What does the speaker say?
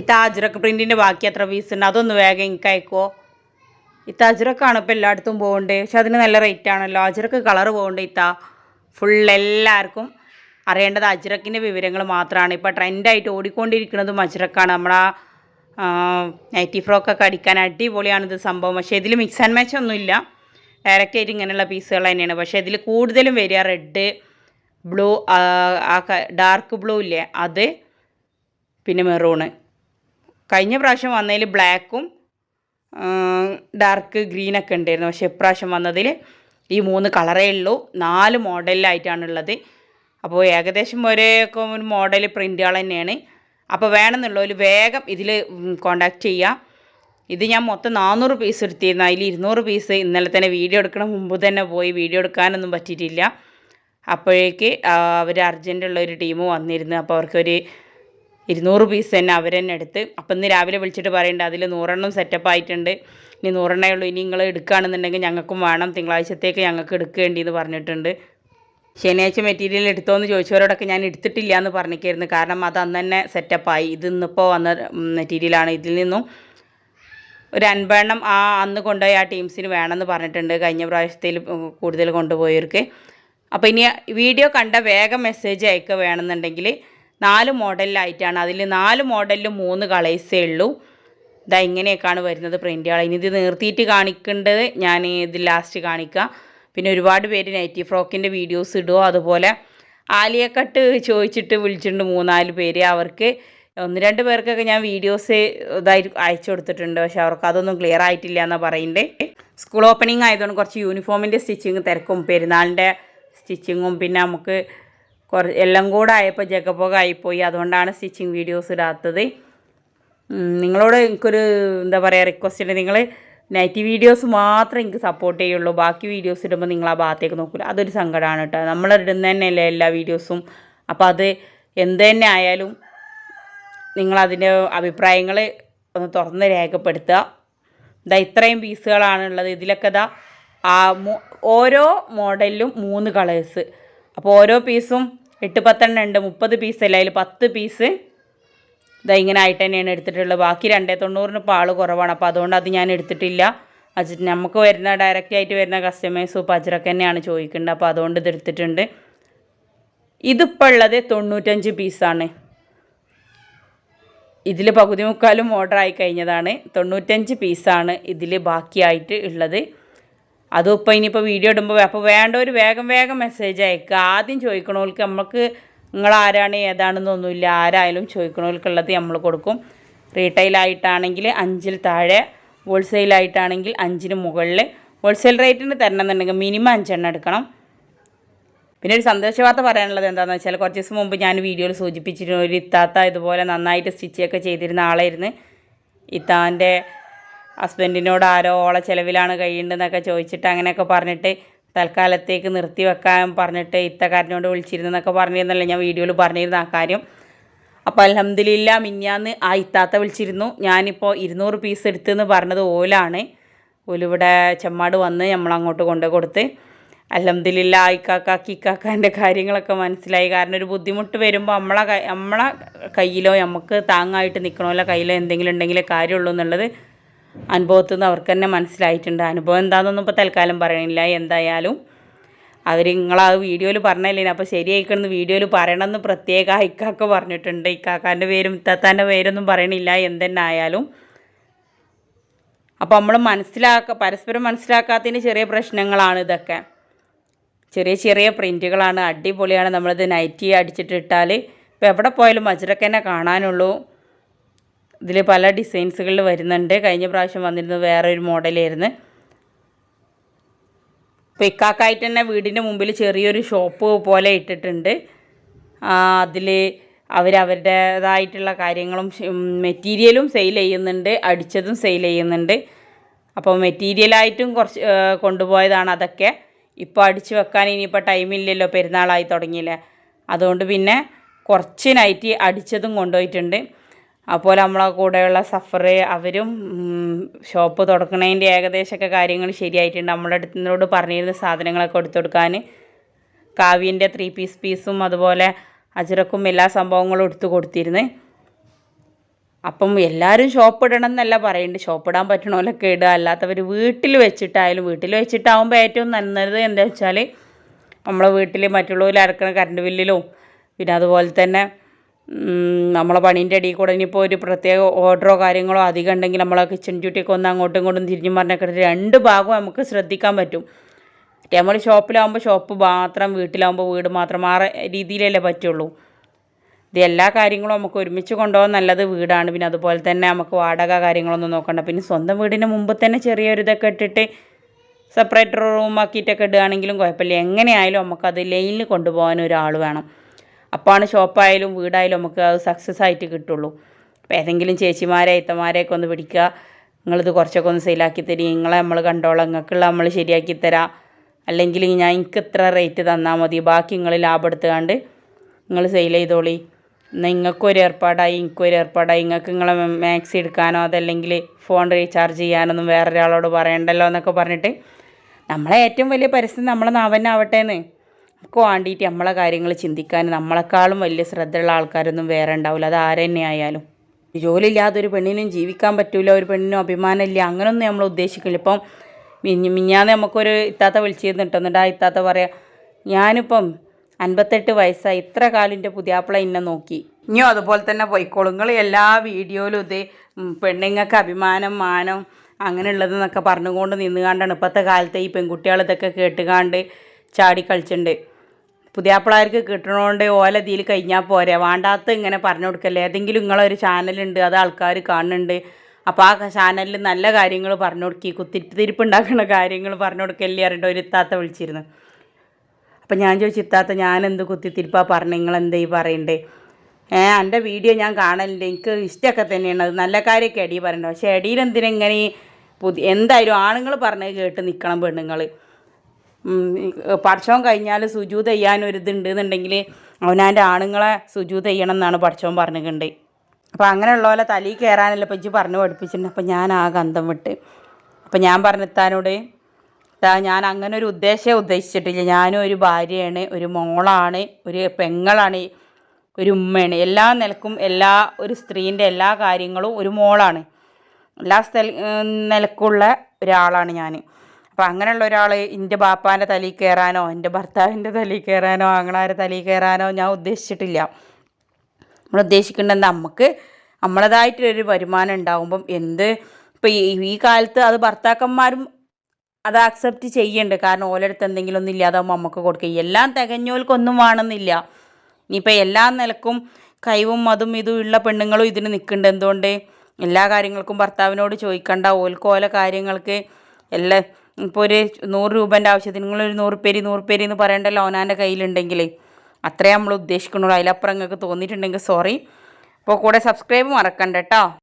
ഈ അജ്രക്ക് പ്രിന്റിന്റെ ബാക്കി എത്ര പീസ് ഉണ്ട്? അതൊന്ന് വേഗം എനിക്ക് അയക്കുമോ ഇത്ത അജ്രക്കാണ് ഇപ്പോൾ എല്ലായിടത്തും പോകേണ്ടത് പക്ഷെ അതിന് നല്ല റേറ്റ് ആണല്ലോ. അജ്രക്ക് കളർ പോകുന്നുണ്ട് ഇത്ത. ഫുൾ എല്ലാവർക്കും അറിയേണ്ടത് അജ്രക്കിന്റെ വിവരങ്ങൾ മാത്രമാണ് ഇപ്പോൾ ട്രെൻഡായിട്ട് ഓടിക്കൊണ്ടിരിക്കുന്നതും അജ്രക്കാണ്. നമ്മളാ നൈറ്റി ഫ്രോക്കൊക്കെ അടിക്കാൻ അടിപൊളിയാണിത് സംഭവം. പക്ഷേ ഇതിൽ മിക്സ് ആൻഡ് മാച്ച് ഒന്നുമില്ല ഡയറക്റ്റ് ആയിട്ട് ഇങ്ങനെയുള്ള പീസുകൾ തന്നെയാണ്. പക്ഷേ ഇതിൽ കൂടുതലും വരിക റെഡ് ബ്ലൂ ആ ഡാർക്ക് ബ്ലൂ ഇല്ലേ? അത് പിന്നെ മെറൂണ് കഴിഞ്ഞ പ്രാവശ്യം വന്നതിൽ ബ്ലാക്കും ഡാർക്ക് ഗ്രീനൊക്കെ ഉണ്ടായിരുന്നു. പക്ഷേ ഇപ്രാവശ്യം വന്നതിൽ ഈ മൂന്ന് കളറേ ഉള്ളൂ. നാല് മോഡലിലായിട്ടാണുള്ളത്. അപ്പോൾ ഏകദേശം ഒരേ ഒരു മോഡൽ പ്രിന്റുകൾ തന്നെയാണ്. അപ്പോൾ വേണമെന്നുള്ളവർ വേഗം ഇതിൽ കോണ്ടാക്ട് ചെയ്യുക. ഇത് ഞാൻ മൊത്തം നാനൂറ് പീസ് എടുത്തിരുന്നു. അതിൽ ഇരുന്നൂറ് പീസ് ഇന്നലെ തന്നെ വീഡിയോ എടുക്കണ. മുമ്പ് തന്നെ പോയി വീഡിയോ എടുക്കാനൊന്നും പറ്റിയിട്ടില്ല. അപ്പോഴേക്ക് അവർ അർജന്റുള്ള ഒരു ടീം വന്നിരുന്നു. അപ്പോൾ അവർക്കൊരു ഇരുന്നൂറ് പീസ് തന്നെ അവർ തന്നെ എടുത്ത്. അപ്പം ഇന്ന് രാവിലെ വിളിച്ചിട്ട് പറയുന്നുണ്ട് അതിൽ നൂറെണ്ണം സെറ്റപ്പ് ആയിട്ടുണ്ട്. ഇനി നൂറെണ്ണേ ഉള്ളൂ. ഇനി നിങ്ങൾ എടുക്കുകയാണെന്നുണ്ടെങ്കിൽ ഞങ്ങൾക്കും വേണം. തിങ്കളാഴ്ചത്തേക്ക് ഞങ്ങൾക്ക് എടുക്കേണ്ടി എന്ന് പറഞ്ഞിട്ടുണ്ട്. ശനിയാഴ്ച മെറ്റീരിയൽ എടുത്തോ എന്ന് ചോദിച്ചവരോടൊക്കെ ഞാൻ എടുത്തിട്ടില്ല എന്ന് പറഞ്ഞിരിക്കുന്നു കാരണം അത് അന്ന് തന്നെ സെറ്റപ്പായി ഇത് ഇന്നിപ്പോൾ വന്ന മെറ്റീരിയലാണ് ഇതിൽ നിന്നും ഒരു അൻപെണ്ണം ആ അന്ന് കൊണ്ടുപോയി ആ ടീംസിന് വേണമെന്ന് പറഞ്ഞിട്ടുണ്ട്. കഴിഞ്ഞ പ്രാവശ്യത്തിൽ കൂടുതൽ കൊണ്ടുപോയവർക്ക്. അപ്പോൾ ഇനി വീഡിയോ കണ്ട വേഗം മെസ്സേജ് അയക്കുക വേണമെന്നുണ്ടെങ്കിൽ നാല് മോഡലിലായിട്ടാണ്. അതിൽ നാല് മോഡലിൽ മൂന്ന് കളേഴ്സേ ഉള്ളൂ. ഇതാ ഇങ്ങനെയൊക്കെയാണ് വരുന്നത് പ്രിന്റുകൾ ഇനി ഇത് നിർത്തിയിട്ട് കാണിക്കേണ്ടത് ഞാൻ ഇത് ലാസ്റ്റ് കാണിക്കാം. പിന്നെ ഒരുപാട് പേര് നൈറ്റി ഫ്രോക്കിന്റെ വീഡിയോസ് ഇടുമോ അതുപോലെ ആലിയക്കട്ട് ചോദിച്ചിട്ട് വിളിച്ചിട്ടുണ്ട് മൂന്നാൽ പേര് അവർക്ക്. ഒന്ന് രണ്ട് പേർക്കൊക്കെ ഞാൻ വീഡിയോസ് ഇതായി അയച്ചു കൊടുത്തിട്ടുണ്ട്. പക്ഷെ അവർക്ക് അതൊന്നും ക്ലിയർ ആയിട്ടില്ല എന്നാണ് പറയുന്നത് സ്കൂൾ ഓപ്പണിംഗ് ആയതുകൊണ്ട് കുറച്ച് യൂണിഫോമിന്റെ സ്റ്റിച്ചിങ് തിരക്കും. പെരുന്നാളിന്റെ സ്റ്റിച്ചിങ്ങും പിന്നെ നമുക്ക് കുറ എല്ലാം കൂടെ ആയപ്പോൾ ജഗപോക ആയിപ്പോയി അതുകൊണ്ടാണ് സ്റ്റിച്ചിങ് വീഡിയോസ് ഇടാത്തത്. നിങ്ങളോട് എനിക്കൊരു എന്താ പറയുക റിക്വസ്റ്റ് ഉണ്ട്. നിങ്ങൾ നൈറ്റി വീഡിയോസ് മാത്രമേ എനിക്ക് സപ്പോർട്ട് ചെയ്യുള്ളൂ. ബാക്കി വീഡിയോസ് ഇടുമ്പോൾ നിങ്ങൾ ആ ഭാഗത്തേക്ക് നോക്കില്ല അതൊരു സങ്കടമാണ് കേട്ടോ നമ്മൾ ഇടുന്ന തന്നെയല്ലേ എല്ലാ വീഡിയോസും അപ്പോൾ അത് എന്ത് തന്നെ ആയാലും നിങ്ങളതിന്റെ അഭിപ്രായങ്ങൾ ഒന്ന് തുറന്ന് രേഖപ്പെടുത്തുക. ഇതാ ഇത്രയും പീസുകളാണുള്ളത് ഇതിലൊക്കെ ഇതാ ആ ഓരോ മോഡലിലും മൂന്ന് കളേഴ്സ് അപ്പോൾ ഓരോ പീസും എട്ട് പത്തെണ്ണം ഉണ്ട്. മുപ്പത് പീസല്ല അതിൽ പത്ത് പീസ് ഇതാ ഇങ്ങനെ ആയിട്ട് തന്നെയാണ് എടുത്തിട്ടുള്ളത്. ബാക്കി രണ്ടേ തൊണ്ണൂറിന് ഇപ്പോൾ ആൾ കുറവാണ്. അപ്പോൾ അതുകൊണ്ട് അത് ഞാൻ എടുത്തിട്ടില്ല. അത് നമുക്ക് വരുന്ന ഡയറക്റ്റ് ആയിട്ട് വരുന്ന കസ്റ്റമേഴ്സും ഇപ്പോൾ പച്ചറക്ക് തന്നെയാണ് ചോദിക്കേണ്ടത് അപ്പോൾ അതുകൊണ്ട് ഇത് എടുത്തിട്ടുണ്ട്. ഇതിപ്പോൾ ഉള്ളത് തൊണ്ണൂറ്റഞ്ച് പീസാണ് ഇതിൽ പകുതി മുക്കാലും ഓർഡർ ആയി കഴിഞ്ഞതാണ്. തൊണ്ണൂറ്റഞ്ച് പീസാണ് ഇതിൽ ബാക്കിയായിട്ട് ഉള്ളത്. അതും ഇനിയിപ്പോൾ വീഡിയോ ഇടുമ്പോൾ അപ്പോൾ വേണ്ടവർ വേഗം വേഗം മെസ്സേജ് അയക്കുക ആദ്യം ചോദിക്കണവർക്ക് നമുക്ക് നിങ്ങൾ ആരാണ് ഏതാണെന്നൊന്നുമില്ല ആരായാലും ചോദിക്കണവർക്കുള്ളത് നമ്മൾ കൊടുക്കും. റീറ്റെയിലായിട്ടാണെങ്കിൽ അഞ്ചിൽ താഴെ ഹോൾസെയിലായിട്ടാണെങ്കിൽ അഞ്ചിന് മുകളിൽ ഹോൾസെയിൽ റേറ്റിന് തരണമെന്നുണ്ടെങ്കിൽ മിനിമം അഞ്ചെണ്ണം എടുക്കണം. പിന്നെ ഒരു സന്തോഷ വാർത്ത പറയാനുള്ളത് എന്താണെന്ന് വെച്ചാൽ കുറച്ച് ദിവസം മുമ്പ് ഞാൻ വീഡിയോയിൽ സൂചിപ്പിച്ചിരുന്നു ഒരു ഇത്താത്ത ഇതുപോലെ നന്നായിട്ട് സ്റ്റിച്ചൊക്കെ ചെയ്തിരുന്ന ആളായിരുന്നു. ഇത്താന്റെ ഹസ്ബൻഡിനോട് ആരോ ഓളെ ചിലവിലാണ് കഴിയേണ്ടതെന്നൊക്കെ ചോദിച്ചിട്ട് അങ്ങനെയൊക്കെ പറഞ്ഞിട്ട് തൽക്കാലത്തേക്ക് നിർത്തി വെക്കാൻ പറഞ്ഞിട്ട് ഇത്തക്കാരനോട് വിളിച്ചിരുന്നെന്നൊക്കെ പറഞ്ഞിരുന്നല്ലോ. ഞാൻ വീഡിയോയിൽ പറഞ്ഞിരുന്ന ആ കാര്യം. അപ്പോൾ അലഹമ്മദില്ല മിഞ്ഞാന്ന് ആ ഇത്താത്ത വിളിച്ചിരുന്നു. ഞാനിപ്പോൾ ഇരുന്നൂറ് പീസ് എടുത്തെന്ന് പറഞ്ഞത് ഓലാണ്. ഓലിവിടെ ചെമ്മാട് വന്ന് നമ്മളങ്ങോട്ട് കൊണ്ടു കൊടുത്ത് അലഹമ്മദില്ല ആയിക്കാക്ക കിക്കാക്കാന്റെ കാര്യങ്ങളൊക്കെ മനസ്സിലായി. കാരണം ഒരു ബുദ്ധിമുട്ട് വരുമ്പോൾ നമ്മളെ നമ്മളെ കയ്യിലോ നമുക്ക് താങ്ങായിട്ട് നിൽക്കണമല്ലോ കയ്യിലോ എന്തെങ്കിലും ഉണ്ടെങ്കിലേ കാര്യമുള്ളൂ എന്നുള്ളത് അനുഭവത്തിൽ നിന്ന് അവർക്ക് തന്നെ മനസ്സിലായിട്ടുണ്ട്. അനുഭവം എന്താണെന്നൊന്നും ഇപ്പോൾ തൽക്കാലം പറയണില്ല. എന്തായാലും അവർ നിങ്ങൾ ആ വീഡിയോയിൽ പറഞ്ഞല്ലേ അപ്പോൾ ശരിയായിക്കണമെന്ന് വീഡിയോയിൽ പറയണമെന്ന് പ്രത്യേക ഇക്കാക്ക പറഞ്ഞിട്ടുണ്ട്. ഇക്കാക്കാന്റെ പേരും ഇത്താത്താന്റെ പേരൊന്നും പറയണില്ല. എന്തെന്നെ ആയാലും അപ്പോൾ നമ്മൾ മനസ്സിലാക്ക പരസ്പരം മനസ്സിലാക്കാത്തതിന് ചെറിയ പ്രശ്നങ്ങളാണ് ഇതൊക്കെ. ചെറിയ ചെറിയ പ്രിന്റുകളാണ് അടിപൊളിയാണ്. നമ്മളിത് നൈറ്റി അടിച്ചിട്ടിട്ടാൽ ഇപ്പോൾ എവിടെ പോയാലും അജ്രക്കന്നെ കാണാനുള്ളൂ. ഇതിൽ പല ഡിസൈൻസുകളിൽ വരുന്നുണ്ട്. കഴിഞ്ഞ പ്രാവശ്യം വന്നിരുന്നത് വേറെ ഒരു മോഡലായിരുന്നു. ഇപ്പോൾ ഇക്കാക്കായിട്ട് തന്നെ വീടിന്റെ മുമ്പിൽ ചെറിയൊരു ഷോപ്പ് പോലെ ഇട്ടിട്ടുണ്ട്. അതിൽ അവരവരുടേതായിട്ടുള്ള കാര്യങ്ങളും മെറ്റീരിയലും സെയിൽ ചെയ്യുന്നുണ്ട്. അടിച്ചതും സെയിൽ ചെയ്യുന്നുണ്ട്. അപ്പോൾ മെറ്റീരിയലായിട്ടും കുറച്ച് കൊണ്ടുപോയതാണ് അതൊക്കെ. ഇപ്പോൾ അടിച്ചു വെക്കാൻ ഇനിയിപ്പോൾ ടൈമില്ലല്ലോ പെരുന്നാളായി തുടങ്ങിയില്ലേ. അതുകൊണ്ട് പിന്നെ കുറച്ച് നൈറ്റി അടിച്ചതും കൊണ്ടുപോയിട്ടുണ്ട്. അപ്പോൾ നമ്മളെ കൂടെയുള്ള സഫർ അവരും ഷോപ്പ് തുടക്കുന്നതിന്റെ ഏകദേശമൊക്കെ കാര്യങ്ങൾ ശരിയായിട്ടുണ്ട്. നമ്മുടെ അടുത്തിനോട് പറഞ്ഞിരുന്ന സാധനങ്ങളൊക്കെ എടുത്തു കൊടുക്കാൻ. കാവ്യന്റെ ത്രീ പീസ് പീസും അതുപോലെ അജിറക്കും എല്ലാ സംഭവങ്ങളും എടുത്തു കൊടുത്തിരുന്നു. അപ്പം എല്ലാവരും ഷോപ്പ് ഇടണം എന്നല്ല പറയുന്നുണ്ട് ഷോപ്പ് ഇടാൻ പറ്റണമല്ലൊക്കെ ഇടുക. അല്ലാത്തവർ വീട്ടിൽ വെച്ചിട്ടായാലും വീട്ടിൽ വെച്ചിട്ടാവുമ്പോൾ ഏറ്റവും നല്ലത് എന്താ വെച്ചാൽ നമ്മളെ വീട്ടിൽ മറ്റുള്ളവർ അടക്കണ കറണ്ട് ബില്ലിലും പിന്നെ അതുപോലെ തന്നെ നമ്മളെ പണീന്റെ ഇടയിൽ കൂടെ ഇനിയിപ്പോൾ ഒരു പ്രത്യേക ഓർഡറോ കാര്യങ്ങളോ അധികം ഉണ്ടെങ്കിൽ നമ്മളെ കിച്ചൺ ഡ്യൂട്ടിയൊക്കെ ഒന്ന് അങ്ങോട്ടും ഇങ്ങോട്ടും തിരിഞ്ഞു പറഞ്ഞൊക്കെ രണ്ട് ഭാഗവും നമുക്ക് ശ്രദ്ധിക്കാൻ പറ്റും. നമ്മൾ ഷോപ്പിലാവുമ്പോൾ ഷോപ്പ് മാത്രം വീട്ടിലാവുമ്പോൾ വീട് മാത്രം ആ രീതിയിലല്ലേ പറ്റുള്ളൂ. ഇത് എല്ലാ കാര്യങ്ങളും നമുക്ക് ഒരുമിച്ച് കൊണ്ടുപോകാൻ നല്ലത് വീടാണ്. പിന്നെ അതുപോലെ തന്നെ നമുക്ക് വാടക കാര്യങ്ങളൊന്നും നോക്കണ്ട. പിന്നെ സ്വന്തം വീടിന് മുമ്പ് തന്നെ ചെറിയൊരു ഇതൊക്കെ ഇട്ടിട്ട് സെപ്പറേറ്റ് റൂമാക്കിയിട്ടൊക്കെ ഇടുകയാണെങ്കിലും കുഴപ്പമില്ല. എങ്ങനെയായാലും നമുക്കത് ലൈനിൽ കൊണ്ടുപോകാൻ ഒരാൾ വേണം. അപ്പോഴാണ് ഷോപ്പായാലും വീടായാലും നമുക്ക് അത് സക്സസ് ആയിട്ട് കിട്ടുള്ളൂ. അപ്പോൾ ഏതെങ്കിലും ചേച്ചിമാരെ ഇത്തമാരെയൊക്കെ ഒന്ന് പിടിക്കുക. നിങ്ങളിത് കുറച്ചൊക്കെ ഒന്ന് സെയിലാക്കി തരി. നിങ്ങളെ നമ്മൾ കണ്ടോളാം. നിങ്ങൾക്കുള്ള നമ്മൾ ശരിയാക്കി തരാം. അല്ലെങ്കിൽ ഞാൻ എനിക്ക് ഇത്ര റേറ്റ് തന്നാൽ മതി. ബാക്കി നിങ്ങൾ ലാഭം എടുത്തുകൊണ്ട് നിങ്ങൾ സെയിൽ ചെയ്തോളി. എന്നാൽ നിങ്ങൾക്കൊരു ഏർപ്പാടായി എനിക്കൊരു ഏർപ്പാടായി. നിങ്ങൾക്ക് നിങ്ങളെ മാക്സി എടുക്കാനോ അതല്ലെങ്കിൽ ഫോൺ റീചാർജ് ചെയ്യാനൊന്നും വേറൊരാളോട് പറയണ്ടല്ലോ എന്നൊക്കെ പറഞ്ഞിട്ട് നമ്മളെ ഏറ്റവും വലിയ പരസ്യം നമ്മളെ നാവന്നാവട്ടെ എന്ന്. നമുക്ക് വേണ്ടിയിട്ട് നമ്മളെ കാര്യങ്ങൾ ചിന്തിക്കാൻ നമ്മളെക്കാളും വലിയ ശ്രദ്ധയുള്ള ആൾക്കാരൊന്നും വേറെ ഉണ്ടാവില്ല. അത് ആരെന്നെ ആയാലും. ജോലി ഇല്ലാതെ ഒരു പെണ്ണിനും ജീവിക്കാൻ പറ്റില്ല ഒരു പെണ്ണിനും അഭിമാനമില്ല അങ്ങനൊന്നും നമ്മൾ ഉദ്ദേശിക്കില്ല. ഇപ്പം മിഞ്ഞ് മിഞ്ഞാന്ന് നമുക്കൊരു ഇത്താത്ത വിളിച്ചിരുന്നു എന്നിട്ട് ആ ഇത്താത്ത പറയാം ഞാനിപ്പം അൻപത്തെട്ട് വയസ്സായി ഇത്ര കാലിന്റെ പുതിയാപ്പിള ഇന്നെ നോക്കി. ഇനിയും അതുപോലെ തന്നെ പോയിക്കോളും. നിങ്ങൾ എല്ലാ വീഡിയോയിലും ഇത് പെണ്ണുങ്ങൾക്ക് അഭിമാനം മാനം അങ്ങനെയുള്ളതെന്നൊക്കെ പറഞ്ഞുകൊണ്ട് നിന്നുകൊണ്ടാണ് ഇപ്പോഴത്തെ കാലത്തെ ഈ പെൺകുട്ടികൾ ഇതൊക്കെ കേട്ടുകാണ്ട് ചാടി കളിച്ചിട്ടുണ്ട്. പുതിയാപ്പിളാർക്ക് കിട്ടണോണ്ട് ഓല കഴിഞ്ഞാൽ പോരെ. വേണ്ടാത്ത ഇങ്ങനെ പറഞ്ഞു കൊടുക്കല്ലേ? ഏതെങ്കിലും നിങ്ങളൊരു ചാനലുണ്ട് അത് ആൾക്കാർ കാണുന്നുണ്ട്. അപ്പോൾ ആ ചാനലിൽ നല്ല കാര്യങ്ങൾ പറഞ്ഞു കൊടുക്കി. കുത്തിരിപ്പ് ഉണ്ടാക്കുന്ന കാര്യങ്ങൾ പറഞ്ഞു കൊടുക്കല്ലേ അറിയണ്ട ഒരു ഇത്താത്ത വിളിച്ചിരുന്നു. അപ്പം ഞാൻ ചോദിച്ചു ഇത്താത്ത ഞാൻ എന്ത് കുത്തിത്തിരിപ്പാ പറഞ്ഞു? നിങ്ങൾ എന്താ ഈ പറയണ്ടേ? ഏ എന്റെ വീഡിയോ ഞാൻ കാണലുണ്ട്. എനിക്ക് ഇഷ്ടമൊക്കെ തന്നെയാണ്. അത് നല്ല കാര്യമൊക്കെ എടി പറയണ്ടത് പക്ഷേ എടിയിൽ എന്തിനെങ്ങനെ പുതിയ എന്തായാലും ആണുങ്ങൾ പറഞ്ഞത് കേട്ട് നിൽക്കണം പെണ്ണുങ്ങൾ പഠിച്ചോൻ കഴിഞ്ഞാൽ ഒരു ഇതുണ്ട് എന്നുണ്ടെങ്കിൽ അവനാന്റെ ആണുങ്ങളെ സുജൂത് ചെയ്യണം എന്നാണ് പഠിച്ചോൻ പറഞ്ഞിട്ടുണ്ട്. അപ്പോൾ അങ്ങനെയുള്ള പോലെ തലയിൽ കയറാനല്ല ഇപ്പം ഇജ്ജ് പറഞ്ഞ് പഠിപ്പിച്ചിട്ടുണ്ട്. അപ്പം ഞാൻ ആ ഗന്ധം വിട്ട്. അപ്പം ഞാൻ പറഞ്ഞെത്താനോട് ഞാൻ അങ്ങനെ ഒരു ഉദ്ദേശമേ ഉദ്ദേശിച്ചിട്ടില്ല. ഞാനും ഒരു ഭാര്യയാണ് ഒരു മോളാണ് ഒരു പെങ്ങളാണ് ഒരു ഉമ്മയാണ്. എല്ലാ നിലക്കും എല്ലാ ഒരു സ്ത്രീന്റെ എല്ലാ കാര്യങ്ങളും ഒരു മോളാണ്. എല്ലാ സ്ഥല നിലക്കുള്ള ഒരാളാണ് ഞാൻ അപ്പോൾ അങ്ങനെയുള്ള ഒരാൾ എന്റെ ബാപ്പാന്റെ തലയിൽ കയറാനോ എന്റെ ഭർത്താവിന്റെ തലയിൽ കയറാനോ ആങ്ങളാരെ തലയിൽ കയറാനോ ഞാൻ ഉദ്ദേശിച്ചിട്ടില്ല. നമ്മൾ ഉദ്ദേശിക്കേണ്ടത് നമുക്ക് നമ്മളതായിട്ടൊരു വരുമാനം ഉണ്ടാകുമ്പം എന്ത് ഇപ്പം ഈ കാലത്ത് അത് ഭർത്താക്കന്മാരും അത് അക്സെപ്റ്റ് ചെയ്യുന്നുണ്ട് കാരണം ഓലടുത്ത് എന്തെങ്കിലും ഒന്നും ഇല്ലാതാകുമ്പോൾ നമുക്ക് കൊടുക്കുക എല്ലാം തികഞ്ഞോൽക്കൊന്നും വേണമെന്നില്ല. ഇനിയിപ്പോൾ എല്ലാ നിലക്കും കൈവും അതും ഇതും ഉള്ള പെണ്ണുങ്ങളും ഇതിന് നിൽക്കുന്നുണ്ട് എന്തുകൊണ്ട്? എല്ലാ കാര്യങ്ങൾക്കും ഭർത്താവിനോട് ചോദിക്കണ്ട. ഓൽക്കോല കാര്യങ്ങൾക്ക് എല്ലാ ഇപ്പോൾ ഒരു നൂറ് രൂപേന്റെ ആവശ്യത്തിന് നിങ്ങളൊരു നൂറ് പേര് നൂറ് പേര് എന്ന് പറയേണ്ടല്ലോ അവനാന്റെ കയ്യിലുണ്ടെങ്കിൽ അത്രേ നമ്മൾ ഉദ്ദേശിക്കുന്നുള്ളൂ. അതിലപ്പുറം നിങ്ങൾക്ക് തോന്നിയിട്ടുണ്ടെങ്കിൽ സോറി അപ്പോൾ കൂടെ സബ്സ്ക്രൈബ് മറക്കണ്ട കേട്ടോ